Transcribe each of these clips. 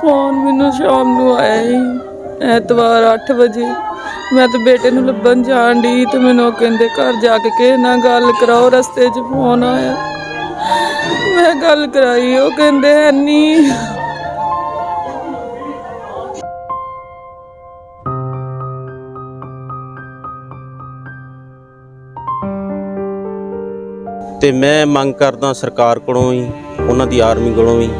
Phone ਮੈਨੂੰ ਸ਼ਾਮ ਨੂੰ ਆਇਆ ਸੀ। ਐਤਵਾਰ 8 ਵਜੇ। ਮੈਂ ਤੇ ਬੇਟੇ ਨੂੰ ਲੱਭਣ ਜਾਣ ਦੀ ਤੇ ਮੈਨੂੰ ਉਹ ਕਹਿੰਦੇ ਘਰ ਜਾ ਕੇ ਕਿਸੇ ਨਾਲ ਗੱਲ ਕਰਾਓ, ਰਸਤੇ 'ਚ ਫੋਨ ਆਇਆ। ਮੈਂ ਗੱਲ ਕਰਾਈ, ਉਹ ਕਹਿੰਦੇ ਨਹੀਂ ਤੇ ਮੈਂ ਮੰਗ ਕਰਦਾ ਸਰਕਾਰ ਕੋਲੋਂ ਵੀ, ਉਹਨਾਂ ਦੀ ਆਰਮੀ ਕੋਲੋਂ ਵੀ।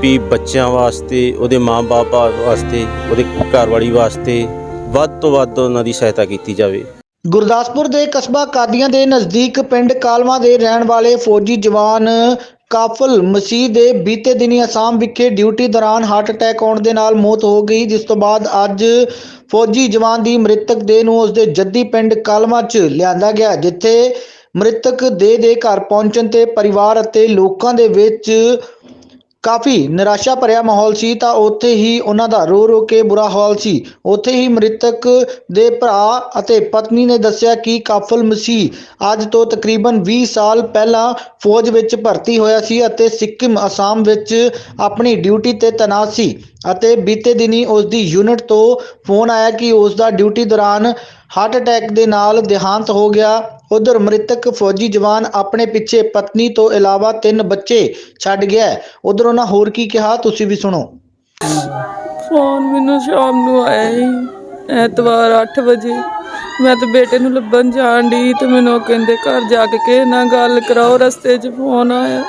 ਵੀ ਬੱਚਿਆਂ ਵਾਸਤੇ, ਉਹਦੇ ਮਾਂ-ਬਾਪ ਵਾਸਤੇ, ਉਹਦੇ ਘਰਵਾਲੀ ਵਾਸਤੇ ਵੱਧ ਤੋਂ ਵੱਧ ਉਹਨਾਂ ਦੀ ਸਹਾਇਤਾ ਕੀਤੀ ਜਾਵੇ। ਗੁਰਦਾਸਪੁਰ ਦੇ ਕਸਬਾ ਕਾਦੀਆਂ ਦੇ ਨਜ਼ਦੀਕ ਪਿੰਡ ਕਾਲਵਾ ਦੇ ਰਹਿਣ ਵਾਲੇ ਫੌਜੀ ਜਵਾਨ ਕਾਫਲ ਮਸੀਹ ਦੇ ਬੀਤੇ ਦਿਨੀ ਅਸਾਮ ਵਿਖੇ ਡਿਊਟੀ ਦੌਰਾਨ ਹਾਰਟ ਅਟੈਕ ਆਉਣ ਦੇ ਨਾਲ ਮੌਤ ਹੋ ਗਈ, ਜਿਸ ਤੋਂ ਬਾਅਦ ਅੱਜ ਫੌਜੀ ਜਵਾਨ ਦੀ ਮ੍ਰਿਤਕ ਦੇਹ ਨੂੰ ਉਸਦੇ ਜੱਦੀ ਪਿੰਡ ਕਾਲਵਾ 'ਚ ਲਿਆਂਦਾ ਗਿਆ, ਜਿੱਥੇ ਮ੍ਰਿਤਕ ਦੇਹ ਦੇ ਘਰ ਪਹੁੰਚਣ ਤੇ ਪਰਿਵਾਰ ਅਤੇ ਲੋਕਾਂ ਦੇ ਵਿੱਚ ਕਾਫੀ ਨਿਰਾਸ਼ਾ ਭਰਿਆ ਮਾਹੌਲ ਸੀ, ਤਾਂ ਉੱਥੇ ਹੀ ਉਹਨਾਂ ਦਾ ਰੋ ਰੋ ਕੇ ਬੁਰਾ ਹਾਲ ਸੀ। ਉੱਥੇ ਹੀ ਮ੍ਰਿਤਕ ਦੇ ਭਰਾ ਅਤੇ ਪਤਨੀ ਨੇ ਦੱਸਿਆ ਕਿ ਕਾਫਲ ਮਸੀਹ ਅੱਜ ਤੋਂ ਤਕਰੀਬਨ 20 ਸਾਲ ਪਹਿਲਾਂ ਫੌਜ ਵਿੱਚ ਭਰਤੀ ਹੋਇਆ ਸੀ ਅਤੇ ਸਿੱਕਿਮ, ਅਸਾਮ ਵਿੱਚ ਆਪਣੀ ਡਿਊਟੀ ਤੇ ਤੈਨਾਤ ਸੀ। ਅਤੇ ਬੀਤੇ ਦਿਨੀ ਉਸ ਦੀ ਯੂਨਿਟ ਤੋਂ ਫੋਨ ਆਇਆ ਕਿ ਉਸ ਦਾ ਡਿਊਟੀ ਦੌਰਾਨ ਹਾਰਟ ਅਟੈਕ ਦੇ ਨਾਲ ਦੇਹਾਂਤ ਹੋ ਗਿਆ। ਉਧਰ ਮ੍ਰਿਤਕ ਫੌਜੀ ਜਵਾਨ ਆਪਣੇ ਪਿੱਛੇ ਪਤਨੀ ਤੋਂ ਇਲਾਵਾ ਤਿੰਨ ਬੱਚੇ ਛੱਡ ਗਿਆ। ਉਧਰ ਉਹਨਾਂ ਹੋਰ ਕੀ ਕਿਹਾ, ਤੁਸੀਂ ਵੀ ਸੁਣੋ। ਫੋਨ ਮੈਨੂੰ ਸ਼ਾਮ ਨੂੰ ਆਇਆ ਸੀ, ਐਤਵਾਰ 8 ਵਜੇ। ਮੈਂ ਤੇ ਬੇਟੇ ਨੂੰ ਲੱਭਣ ਜਾਣ ਦੀ ਤੇ ਮੈਨੂੰ ਉਹ ਕਹਿੰਦੇ ਘਰ ਜਾ ਕੇ ਕਿਸੇ ਨਾਲ ਗੱਲ ਕਰਾਓ, ਰਸਤੇ 'ਚ ਫੋਨ ਆਇਆ।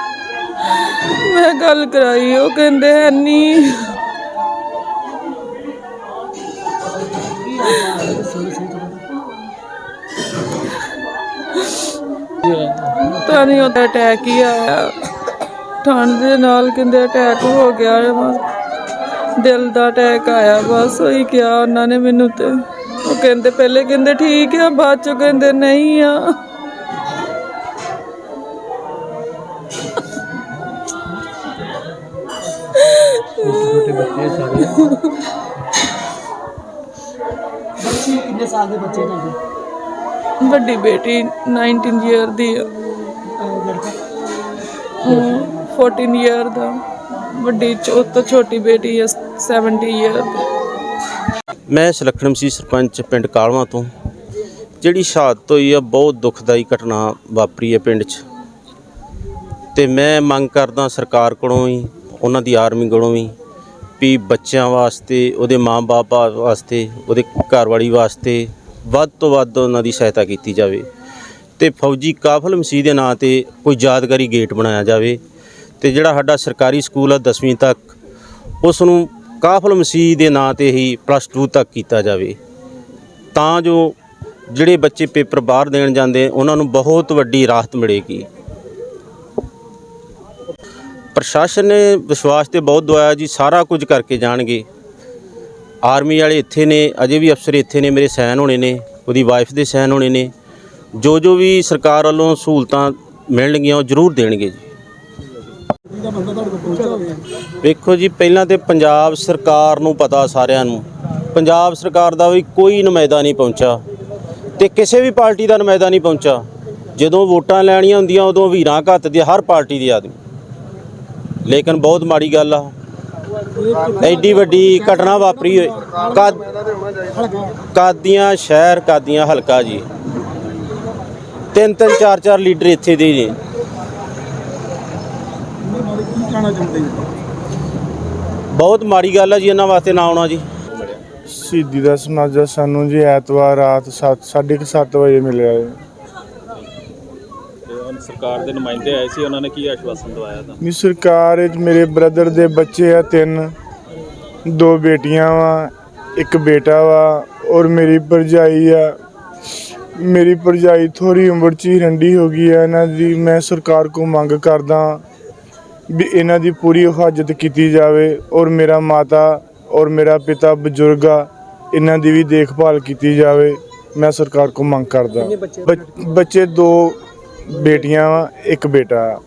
ਮੈਂ ਗੱਲ ਕਰਾਈ, ਉਹ ਕਹਿੰਦੇ ਹੈ ਨਹੀਂ ਤਾਂ ਨਹੀਂ ਉਹਦਾ ਅਟੈਕ ਹੀ ਆਇਆ। ਠੰਡ ਦੇ ਨਾਲ ਕਹਿੰਦੇ ਅਟੈਕ ਹੋ ਗਿਆ ਹੈ, ਬਸ। ਦਿਲ ਦਾ ਅਟੈਕ ਆਇਆ, ਬਸ ਉਹੀ ਕਿਹਾ ਉਹਨਾਂ ਨੇ ਮੈਨੂੰ ਤੇ। ਉਹ ਕਹਿੰਦੇ ਪਹਿਲੇ ਕਹਿੰਦੇ ਠੀਕ ਆ, ਬਾਅਦ ਚੋਂ ਕਹਿੰਦੇ ਨਹੀਂ ਆ। ਬੱਚੇ ਕਿੰਨੇ ਸਾਲ ਦੇ ਬੱਚੇ ਤੁਹਾਡੇ? ਵੱਡੀ ਬੇਟੀ 19 ਇਅਰ ਦੀ ਆ। ਲੜਕਾ? ਹਮ, 14 ਇਅਰ ਦਾ। ਵੱਡੀ ਚੋ- ਉਹ ਤੋਂ ਛੋਟੀ ਬੇਟੀ ਹੈ 70 ਇਅਰ ਦੀ। ਮੈਂ ਸੁਲੱਖਣ ਸੀ ਸਰਪੰਚ ਪਿੰਡ ਕਾਲਵਾ ਤੋਂ। ਜਿਹੜੀ ਸ਼ਹਾਦਤ ਹੋਈ ਆ ਬਹੁਤ ਦੁਖਦਾਈ ਘਟਨਾ ਵਾਪਰੀ ਹੈ ਪਿੰਡ 'ਚ। ਤੇ ਮੈਂ ਮੰਗ ਕਰਦਾ ਸਰਕਾਰ ਕੋਲੋਂ ਵੀ ਉਹਨਾਂ ਦੀ ਆਰਮੀ ਕੋਲੋਂ ਵੀ ਵੀ ਬੱਚਿਆਂ ਵਾਸਤੇ, ਉਹਦੇ ਮਾਂ-ਬਾਪ ਵਾਸਤੇ, ਉਹਦੇ ਘਰਵਾਲੀ ਵਾਸਤੇ ਵੱਧ ਤੋਂ ਵੱਧ ਉਹਨਾਂ ਦੀ ਸਹਾਇਤਾ ਕੀਤੀ ਜਾਵੇ। ਤੇ ਫੌਜੀ ਕਾਫਲ ਮਸੀਹ ਦੇ ਨਾਂ ਤੇ ਕੋਈ ਯਾਦਗਾਰੀ ਗੇਟ ਬਣਾਇਆ ਜਾਵੇ ਤੇ ਜਿਹੜਾ ਸਾਡਾ ਸਰਕਾਰੀ ਸਕੂਲ ਆ 10ਵੀਂ ਤੱਕ ਉਸ ਨੂੰ ਕਾਫਲ ਮਸੀਹ ਦੇ ਨਾਂ ਤੇ ਹੀ ਪਲੱਸ 2 ਤੱਕ ਕੀਤਾ ਜਾਵੇ। ਤਾਂ ਜੋ ਜਿਹੜੇ ਬੱਚੇ ਪੇਪਰ ਬਾਹਰ ਦੇਣ ਜਾਂਦੇ, ਉਹਨਾਂ ਨੂੰ ਬਹੁਤ ਵੱਡੀ ਰਾਹਤ ਮਿਲੇਗੀ। ਪ੍ਰਸ਼ਾਸਨ ਨੇ ਵਿਸ਼ਵਾਸ ਤੇ ਬਹੁਤ ਦਵਾਇਆ ਜੀ, ਸਾਰਾ ਕੁਝ ਕਰਕੇ ਜਾਣਗੇ। ਆਰਮੀ ਵਾਲੇ ਇੱਥੇ ਨੇ, ਅਜੇ ਵੀ ਅਫਸਰ ਇੱਥੇ ਨੇ, ਮੇਰੇ ਸਾਈਨ ਹੋਣੇ ਨੇ, ਉਹਦੀ ਵਾਈਫ ਦੇ ਸਾਈਨ ਹੋਣੇ ਨੇ। ਜੋ ਜੋ ਵੀ ਸਰਕਾਰ ਵੱਲੋਂ ਸਹੂਲਤਾਂ ਮਿਲਣਗੀਆਂ ਉਹ ਜ਼ਰੂਰ ਦੇਣਗੇ ਜੀ। ਵੇਖੋ ਜੀ, ਪਹਿਲਾਂ ਤੇ ਪੰਜਾਬ ਸਰਕਾਰ ਨੂੰ ਪਤਾ ਸਾਰਿਆਂ ਨੂੰ। ਪੰਜਾਬ ਸਰਕਾਰ ਦਾ ਵੀ ਕੋਈ ਨੁਮਾਇੰਦਾ ਨਹੀਂ ਪਹੁੰਚਾ ਤੇ ਕਿਸੇ ਵੀ ਪਾਰਟੀ ਦਾ ਨੁਮਾਇੰਦਾ ਨਹੀਂ ਪਹੁੰਚਾ ਜਦੋਂ ਵੋਟਾਂ ਲੈਣੀਆਂ ਹੁੰਦੀਆਂ, ਉਦੋਂ ਵੀਰਾਂ ਘੱਤ ਦੇ ਹਰ ਪਾਰਟੀ ਦੇ ਆਦਮੀ। ਲੇਕਿਨ ਬਹੁਤ ਮਾੜੀ ਗੱਲ ਆ। ਐਡੀ ਵੱਡੀ ਘਟਨਾ ਵਾਪਰੀ ਹੋਏ ਕਦ ਕਾਦੀਆਂ ਸ਼ਹਿਰ, ਕਾਦੀਆਂ ਹਲਕਾ ਜੀ। ਤਿੰਨ ਤਿੰਨ, ਚਾਰ ਚਾਰ ਲੀਡਰ ਇੱਥੇ ਦੇ ਨੇ ਬਹੁਤ ਮਾੜੀ ਗੱਲ ਆ ਜੀ ਇਹਨਾਂ ਵਾਸਤੇ ਨਾ ਆਉਣਾ ਜੀ। ਸ਼ਹੀਦੀ ਦਾ ਸਮਾਜਾ ਸਾਨੂੰ ਜੀ ਐਤਵਾਰ ਰਾਤ 7:30 ਵਜੇ ਮਿਲਿਆ ਹੈ ਸਰਕਾਰ ਦੇ ਨੁਮਾਇੰਦੇ ਆਏ ਸੀ ਉਹਨਾਂ ਨੇ ਕੀ ਆਸ਼ਵਾਸਨ ਦਵਾਇਆ ਤਾਂ ਵੀ ਸਰਕਾਰ ਵਿੱਚ ਮੇਰੇ ਬ੍ਰਦਰ ਦੇ ਬੱਚੇ ਆ ਤਿੰਨ ਦੋ ਬੇਟੀਆਂ ਵਾ ਇੱਕ ਬੇਟਾ ਵਾ ਔਰ ਮੇਰੀ ਭਰਜਾਈ ਆ। ਮੇਰੀ ਭਰਜਾਈ ਥੋੜੀ ਉਮਰ ਚ ਹੀ ਰੰਡੀ ਹੋ ਗਈ ਹੈ ਇਹਨਾਂ ਦੀ ਮੈਂ ਸਰਕਾਰ ਕੋ ਮੰਗ ਕਰਦਾ ਵੀ ਇਹਨਾਂ ਦੀ ਪੂਰੀ ਹਿਫਾਜ਼ਤ ਕੀਤੀ ਜਾਵੇ ਔਰ ਮੇਰਾ ਮਾਤਾ ਔਰ ਮੇਰਾ ਪਿਤਾ ਬਜ਼ੁਰਗ ਆ ਇਹਨਾਂ ਦੀ ਵੀ ਦੇਖਭਾਲ ਕੀਤੀ ਜਾਵੇ ਮੈਂ ਸਰਕਾਰ ਕੋ ਮੰਗ ਕਰਦਾ। ਬੱਚੇ ਦੋ ਬੇਟੀਆਂ ਇੱਕ ਬੇਟਾ।